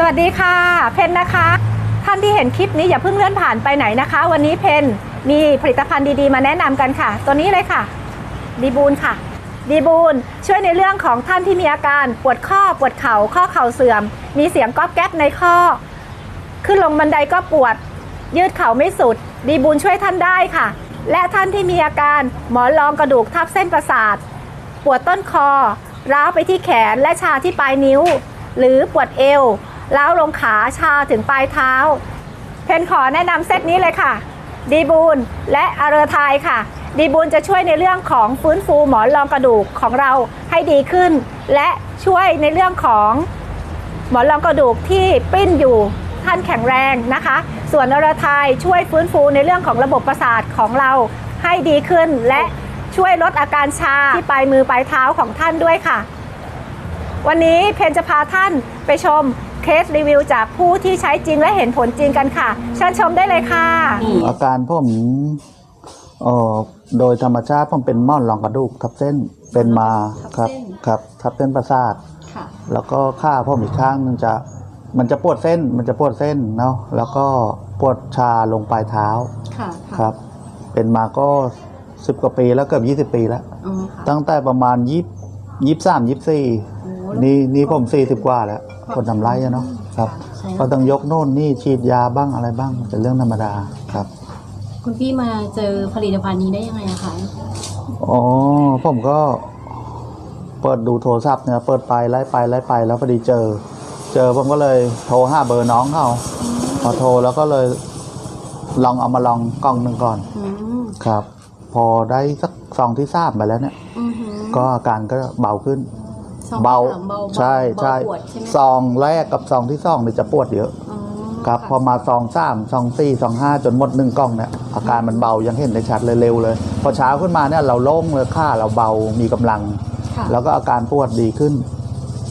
สวัสดีค่ะ เพนนะคะ ท่านที่เห็นคลิปนี้อย่าเพิ่งเลื่อนผ่านไปไหนนะคะ วันนี้เพนมีผลิตภัณฑ์ดีๆ มาแนะนำกันค่ะ ตัวนี้เลยค่ะ ดีบูนค่ะ ดีบูนช่วยในเรื่องของท่านที่มีอาการปวดข้อปวดเข่าข้อเข่าเสื่อม มีเสียงก๊อบแก๊บในข้อ ขึ้นลงบันไดก็ปวด ยืดเข่าไม่สุด ดีบูนช่วยท่านได้ค่ะ และท่านที่มีอาการหมอนรองกระดูกทับเส้นประสาท ปวดต้นคอร้าวไปที่แขนและชาที่ปลายนิ้ว หรือปวดเอว ร้าวลงขาชาถึงปลายเท้า เพนขอแนะนำเซตนี้เลยค่ะ ดีบูนและอาเรอไทยค่ะ ดีบูนจะช่วยในเรื่องของฟื้นฟูหมอนรองกระดูกของเราให้ดีขึ้น และช่วยในเรื่องของหมอนรองกระดูกที่ปิ้นอยู่ท่านแข็งแรงนะคะ ส่วนอรไทยช่วยฟื้นฟูในเรื่องของระบบประสาทของเราให้ดีขึ้น และช่วยลดอาการชาที่ปลายมือปลายเท้าของท่านด้วยค่ะ วันนี้เพนจะพาท่านไปชม เคสรีวิวจากผู้ที่ใช้จริงและเห็นผลจริงกันค่ะเชิญชมได้เลยค่ะ อาการผมเอ่อโดยธรรมชาติผมเป็นม่อนรองกระดูกทับเส้นเป็นมาครับครับ ทับเส้นประสาท ค่ะ แล้วก็ข้าผมอีกข้างหนึงจะมันจะปวดเส้นมันจะปวดเส้นเนาะแล้วก็ปวดชาลงปลายเท้าค่ะครับ เป็นมาก็สิบกว่าปีแล้วเกือบยี่สิบปีแล้ว อ๋อค่ะตั้งแต่ประมาณยี่ยี่สามยี่สี่โอ้ นี่นี่ผมสี่สิบกว่าแล้วคนทำไรอะเนาะครับ ใช่ก็ต้องยกโน่นนี่ฉีดยาบ้างอะไรบ้างเป็นเรื่องธรรมดาครับคุณพี่มาเจอผลิตภัณฑ์นี้ได้ยังไงอะคะอ๋อผมก็ เปิดดูโทรศัพท์เนี่ยเปิดไปไล่ไปไล่ไปแล้วพอดีเจอ เจอผมก็เลยโทรห้าเบอร์น้องเขาพอโทรแล้วก็เลยลองเอามาลองกล่องหนึ่งก่อนอืมครับ พอได้สักซองที่ทราบไปแล้วเนี่ย อือหือก็อาการก็เบาขึ้น สองเบาสมเบาใช่ใช่เบาปวดใช่ไหมซองแรกกับซองที่สองเนี่ยจะปวดเยอะอ๋อครับ พอมาซองสามซองสี่ซองห้าจนหมดหนึ่งกล่องเนี่ยอาการมันเบายังเห็นได้ชัดเลยเร็วเลย พอเช้าขึ้นมาเนี่ยเราโล่งเลยค่าเราเบามีกำลัง ค่ะแล้วก็อาการปวดดีขึ้น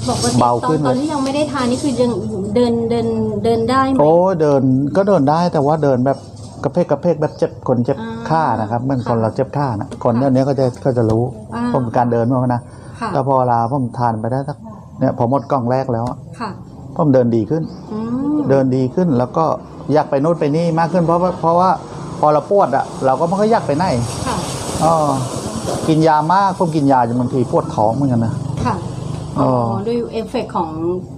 บอกว่าเบาขึ้นตอนตอนที่ยังไม่ได้ทานนี่คือยังเดินเดินเดินได้ไหม โอ้ยเดินก็เดินได้แต่ว่าเดินแบบกระเพกกระเพกแบบเจ็บคนเจ็บอ่าขานะครับเหมื่อนคนค่ะเราเจ็บขานะคนเนี้ยก็จะก็จะรู้อ่า ผมการเดินมานะ ค่ะแต่พอเวลาผมทานไปได้สักเนี่ยพอหมดกล่องแรกแล้วอะค่ะผมเดินดีขึ้น อืมเดินดีขึ้นแล้วก็อยากไปนู่นไปนี่มากขึ้นเพราะว่าเพราะว่าพอเราปวดอะเราก็ไม่ค่อยอยากไปไหนค่ะอ๋อกินยามากผมกินยาจนบางทีปวดท้องเหมือนกันนะ ค่ะอ๋อ๋ออด้วยเอฟเฟกต์ของ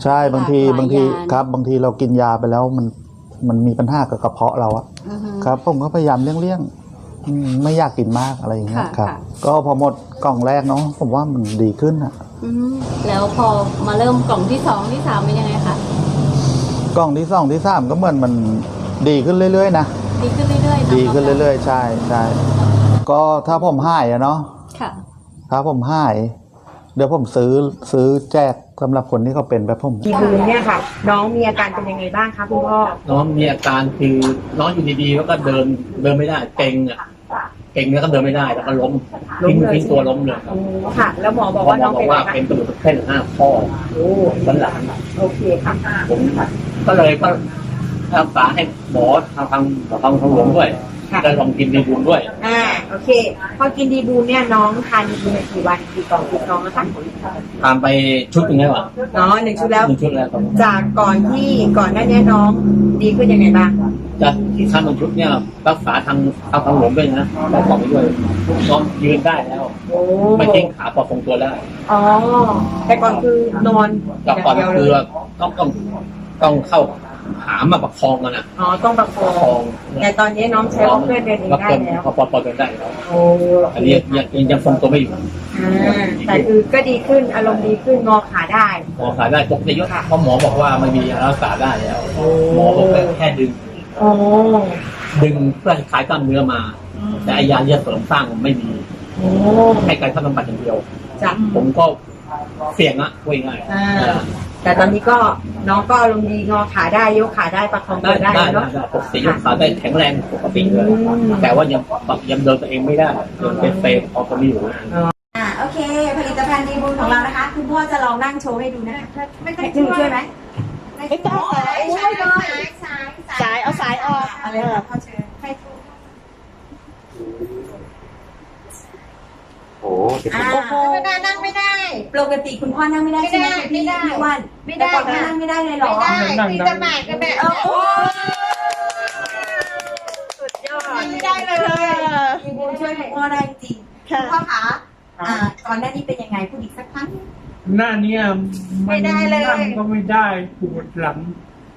ใช่บางทีหลากหลายบางทียา ครับ บางทีเรากินยาไปแล้วมันมันมีปัญหากับกระเพาะเราอะอือหือครับ ผมก็พยายามเลี่ยงๆ อืมไม่อยากกินมากอะไรอย่างเงี้ยค่ะครับ ค่ะ ก็พอหมดกล่องแรกเนาะผมว่ามันดีขึ้นอะอืมแล้วพอมาเริ่มกล่องที่สองที่สามเป็นยังไงคะกล่องที่สองที่สามก็เหมือนมันดีขึ้นเรื่อยๆนะดีขึ้นเรื่อยๆดีขึ้นเรื่อยๆใช่ใช่ก็ถ้าผมหายอะเนาะค่ะ ถ้าผมหาย เดี๋ยวผมซื้อซื้อแจกสำหรับคนที่เขาเป็นแบบผมดีบูนเนี่ยค่ะ น้องมีอาการเป็นยังไงบ้างคะคุณพ่อน้องมีอาการคือน้องอยู่ดีๆแล้วก็เดินเดินไม่ได้เกร็งอะเกร็งแล้วก็เดินไม่ได้แล้วก็ล้มล้มทิ้งเลยทิ้งตัวล้มเลยครับโอ้ค่ะ แล้วหมอบอกหมอว่าน้องบอเป็นกอะไรว่าคะเป็นกระดูกเส้นห้าข้อโอ้สันหลังโอเคค่ะผมก็เลยก็รักษาให้หมอทางทางทางทางหลวงด้วยค่ะได้ลองกินดีบุญด้วยอ่า โอเค พอกินดีบูนเนี่ยน้องทานดีบูนในกี่วันกี่กล่องกี่กล่องนะคะทานไปชุดหนึ่งแล้วอะน้องหนึ่งชุดแล้ว หนึ่งชุดแล้วครับจากก่อนที่ก่อนหน้านี้น้องดีขึ้นยังไงบ้างจะที่ทานหนึ่งชุดเนี่ยรักษาทางทางทางหลวงด้วยนะแล้วบอกไปด้วยน้องยืนได้แล้วโอ้ไม่ทิ้งขาประคองตัวได้อ๋อแต่ก่อนคือนอนกับก่อนย่างคืเดีอยวเลยต้องต้องต้องเข้า หามาประคองกันอะอ๋อต้องประคประคอองงแต่ตอนนี้น้องใช้ว่าเพื่อนเดินเองได้แล้วพอพอพอเดินได้แล้วโอ้อันนี้ยังยังยังทรงตัวไม่อยู่อ่าแต่คือก็ดีขึ้นอารมณ์ดีขึ้นงอขาได้ หมอขายได้ปกติเยอะเพราะหมอบอกว่ามันมียารักษาได้แล้วหมอบอกว่าแค่ดึง โอ้ดึงเพื่อให้คลายกล้ามเนื้อมา แต่ไอ้ยาที่จะเสริมสร้างไม่มีโอ้ให้การทำบำบัดอย่างเดียว จ้ะ ผมก็เสี่ยงอะพูดง่ายอ่า แต่ตอนนี้ก็น้องก็อารมณ์ดีงอขาได้ยกขาได้ประคองได้ตัวได้ได้ได้เนาะ ได้ปกติยกขาได้แข็งแรงปกติเลยอืม แต่ว่ายังยังเดินตัวเองไม่ได้เดินเป็นเฟรมพอตัวไม่อยู่ อ่าโอเค ผลิตภัณฑ์ดีบุญของเรานะคะ คุณพ่อจะลองนั่งโชว์ให้ดูนะคะไม่ต้องช่วยช่วยไหมไม่ต้องสายสายสายสายเอาสายออก อะไรนะพ่อเชิญให้ทุก โอ้ อ่าไม่ได้นั่งไม่ได้ ปกติคุณพ่อนั่งไม่ได้ใช่ไหมคุณพี่พี่อ้วันไม่ได้นั่งไม่ได้เลยเหรอนั่งได้โอ้โหสุดยอดไม่ได้เลยดีบูนช่วยคุณพ่อได้จริงคุณพ่อคะอ่าก่อนหน้านี้เป็นยังไงพูดอีกสักครั้ง หน้าเนี้ยไม่ได้เลย นั่งก็ไม่ได้ปวดหลัง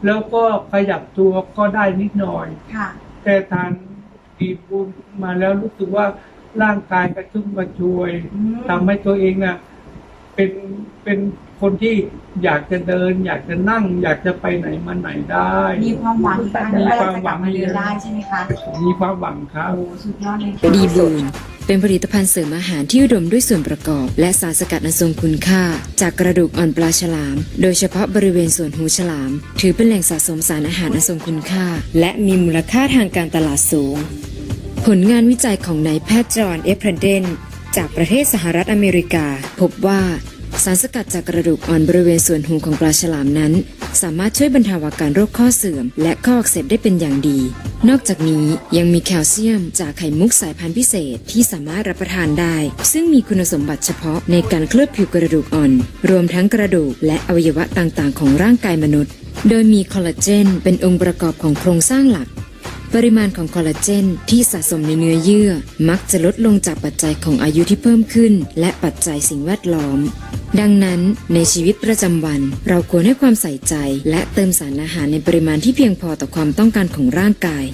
แล้วก็ขยับตัวก็ได้นิดหน่อย ค่ะ แต่ทานดีบุญมาแล้วรู้สึกว่าร่างกายกระชุ่มกระชวยอืม ทำให้ตัวเองน่ะ เป็นเป็นคนที่อยากจะเดิน อยากจะนั่ง อยากจะไปไหนมาไหนได้ มีความหวังอีกครั้งหนึงมีว่าคเราวามจะหกวัลับงมาเดินได้ใช่ไหมคะมีความหวังครับโอ้สุดยอดเลยค่ะดีบูนเป็นผลิตภัณฑ์เสริมอาหารที่อุดมด้วยส่วนประกอบ และสารสกัดอันทรงคุณค่า จากกระดูกอ่อนปลาฉลาม โดยเฉพาะบริเวณส่วนหูฉลาม ถือเป็นแหล่งสะสมสารอาหารอันทรงคุณค่า และมีมูลค่าทางการตลาดสูง ผลงานวิจัยของนายแพทย์จอห์นเอฟเพรเดน จากประเทศสหรัฐอเมริกา พบว่าสารสกัดจากกระดูกอ่อนบริเวณส่วนหูของปลาฉลามนั้น สามารถช่วยบรรเทาอาการโรคข้อเสื่อม และข้ออักเสบได้เป็นอย่างดี นอกจากนี้ยังมีแคลเซียมจากไข่มุกสายพันธุ์พิเศษที่สามารถรับประทานได้ ซึ่งมีคุณสมบัติเฉพาะในการเคลือบผิวกระดูกอ่อน รวมทั้งกระดูกและอวัยวะต่างๆ ของร่างกายมนุษย์ โดยมีคอลลาเจนเป็นองค์ประกอบของโครงสร้างหลัก ปริมาณของคอลลาเจนที่สะสมในเนื้อเยื่อ มักจะลดลงจากปัจจัยของอายุที่เพิ่มขึ้น และปัจจัยสิ่งแวดล้อม ดังนั้นในชีวิตประจำวัน เราควรให้ความใส่ใจ และเติมสารอาหารในปริมาณที่เพียงพอต่อความต้องการของร่างกาย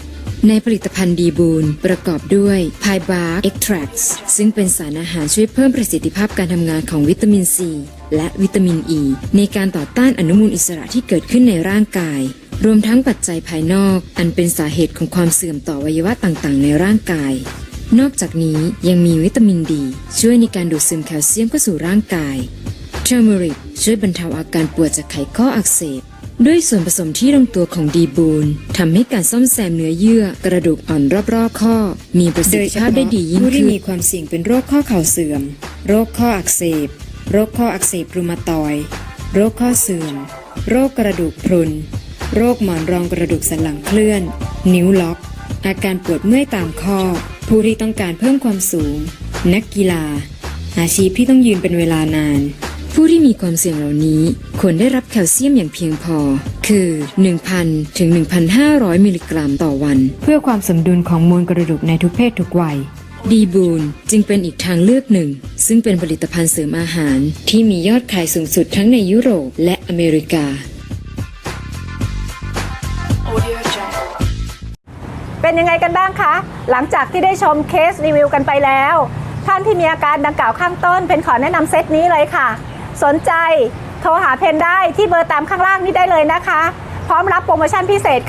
ในผลิตภัณฑ์ดีบูนประกอบด้วยไพบาร์เอ็กทรักซึ่งเป็นสารอาหารช่วยเพิ่มประสิทธิภาพการทำงานของวิตามินซี และวิตามินอ e ีในการต่อต้านอนุมูลอิสระที่เกิดขึ้นในร่างกาย รวมทั้งปัจจัยภายนอก อันเป็นสาเหตุของความเสื่อมต่อวัยวะต่างๆ ในร่างกาย นอกจากนี้ยังมีวิตามินดี ช่วยในการดูดซึมแคลเซียมเข้าสู่ร่างกายเทอร์เมริกช่วยบรรเทาอาการปวดจากไขข้ออักเสบ ด้วยส่วนผสมที่ลงตัวของดีบูนทำให้การซ่อมแซมเนื้อเยื่อกระดูกอ่อนรอบๆ ข้อ มีประสิทธิภาพได้ดียิ่งขึ้นผู้ที่มีความเสี่ยงเป็นโรคข้อเข่าเสื่อม โรคข้ออักเสบ โรคข้ออักเสบรูมาตอย โรคข้อเสื่อม โรคกระดูกพรุน โรคหมอนรองกระดูกสันหลังเคลื่อน นิ้วล็อก อาการปวดเมื่อยตามข้อ ผู้ที่ต้องการเพิ่มความสูง นักกีฬา อาชีพที่ต้องยืนเป็นเวลานาน ผู้ที่มีความเสี่ยงเหล่านี้ควรได้รับแคลเซียมอย่างเพียงพอ คือ 1,000 ถึง 1,500 มิลลิกรัมต่อวัน เพื่อความสมดุลของมวลกระดูกในทุกเพศทุกวัยดีบูนจึงเป็นอีกทางเลือกหนึ่ง ซึ่งเป็นผลิตภัณฑ์เสริมอาหาร ที่มียอดขายสูงสุดทั้งในยุโรปและอเมริกา เป็นยังไงกันบ้างคะ หลังจากที่ได้ชมเคสรีวิวกันไปแล้ว ท่านที่มีอาการดังกล่าวข้างต้นเป็นขอแนะนำเซตนี้เลยค่ะ สนใจโทรหาเพนได้ที่เบอร์ตามข้างล่างนี้ได้เลยนะคะ พร้อมรับโปรโมชั่นพิเศษค่ะ